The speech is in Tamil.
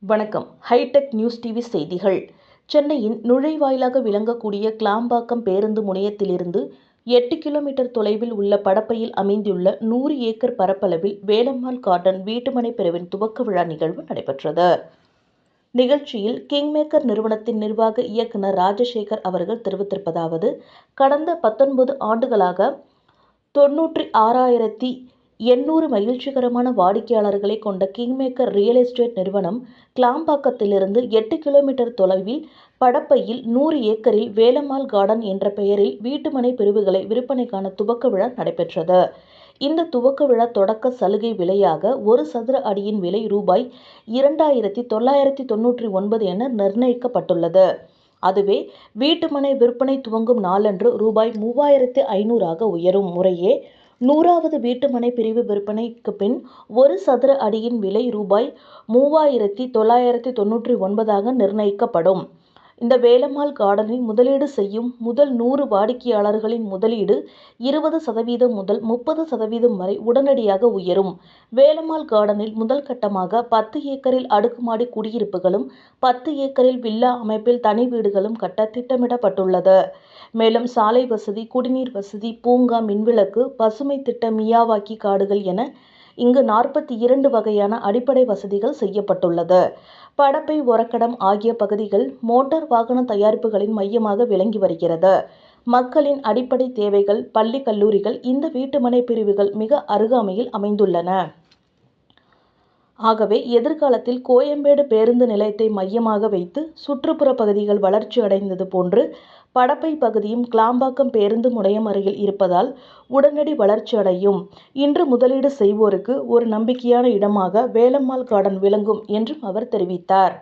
வணக்கம். ஹைடெக் நியூஸ் டிவி செய்திகள். சென்னையின் நுழைவாயிலாக விளங்கக்கூடிய கிளாம்பாக்கம் பேருந்து முனையத்திலிருந்து எட்டு கிலோமீட்டர் தொலைவில் உள்ள படப்பையில் அமைந்துள்ள நூறு ஏக்கர் பரப்பளவில் வேலம்மாள் கார்டன் வீட்டுமனை பிரிவின் துவக்க விழா நிகழ்வு நடைபெற்றது. நிகழ்ச்சியில் கிங்மேக்கர் நிறுவனத்தின் நிர்வாக இயக்குனர் ராஜசேகர் அவர்கள் தெரிவித்திருப்பதாவது கடந்த பத்தொன்பது ஆண்டுகளாக தொன்னூற்றி ஆறாயிரத்தி எண்ணூறு மகிழ்ச்சிகரமான வாடிக்கையாளர்களை கொண்ட கிங்மேக்கர் ரியல் எஸ்டேட் நிறுவனம் கிளாம்பாக்கத்திலிருந்து எட்டு கிலோமீட்டர் தொலைவில் படப்பையில் நூறு ஏக்கரில் வேலம்மாள் கார்டன் என்ற பெயரில் வீட்டுமனை பிரிவுகளை விற்பனைக்கான துவக்க விழா நடைபெற்றது. இந்த துவக்க விழா தொடக்க சலுகை விலையாக ஒரு சதுர அடியின் விலை ரூபாய் இரண்டாயிரத்தி தொள்ளாயிரத்தி தொன்னூற்றி ஒன்பது என நிர்ணயிக்கப்பட்டுள்ளது. அதுவே வீட்டுமனை விற்பனை துவங்கும் நாளன்று ரூபாய் மூவாயிரத்து ஐநூறாக உயரும். முறையே நூறாவது வீட்டுமனை பிரிவு விற்பனைக்கு பின் ஒரு சதுர அடியின் விலை ரூபாய் மூவாயிரத்தி தொள்ளாயிரத்தி தொன்னூற்றி ஒன்பதாக நிர்ணயிக்கப்படும். இந்த வேலம்மாள் கார்டனில் முதலீடு செய்யும் முதல் நூறு வாடிக்கையாளர்களின் முதலீடு இருபது சதவீதம் முதல் முப்பது சதவீதம் வரை உடனடியாக உயரும். வேலம்மாள் கார்டனில் முதல் கட்டமாக பத்து ஏக்கரில் அடுக்குமாடி குடியிருப்புகளும் பத்து ஏக்கரில் வில்லா அமைப்பில் தனி வீடுகளும் கட்ட திட்டமிடப்பட்டுள்ளது. மேலும் சாலை வசதி குடிநீர் வசதி பூங்கா மின்விளக்கு பசுமை திட்ட மியாவாக்கி காடுகள் என இங்கு நாற்பத்தி இரண்டு வகையான அடிப்படை வசதிகள் செய்யப்பட்டுள்ளது. படப்பை ஒரக்கடம் ஆகிய பகுதிகள் மோட்டார் வாகன தயாரிப்புகளின் மையமாக விளங்கி வருகிறது. மக்களின் அடிப்படை தேவைகள் பள்ளி கல்லூரிகள் இந்த வீட்டுமனை பிரிவுகள் மிக அருகாமையில் அமைந்துள்ளன. ஆகவே எதிர்காலத்தில் கோயம்பேடு பேருந்து நிலையத்தை மையமாக வைத்து சுற்றுப்புற பகுதிகள் வளர்ச்சி அடைந்தது போன்று படப்பை பகுதியும் கிளாம்பாக்கம் பேருந்து முனையம் அருகில் இருப்பதால் உடனடி வளர்ச்சி அடையும். இன்று முதலீடு செய்வோருக்கு ஒரு நம்பிக்கையான இடமாக வேலம்மாள் கார்டன் விளங்கும் என்றும் அவர் தெரிவித்தார்.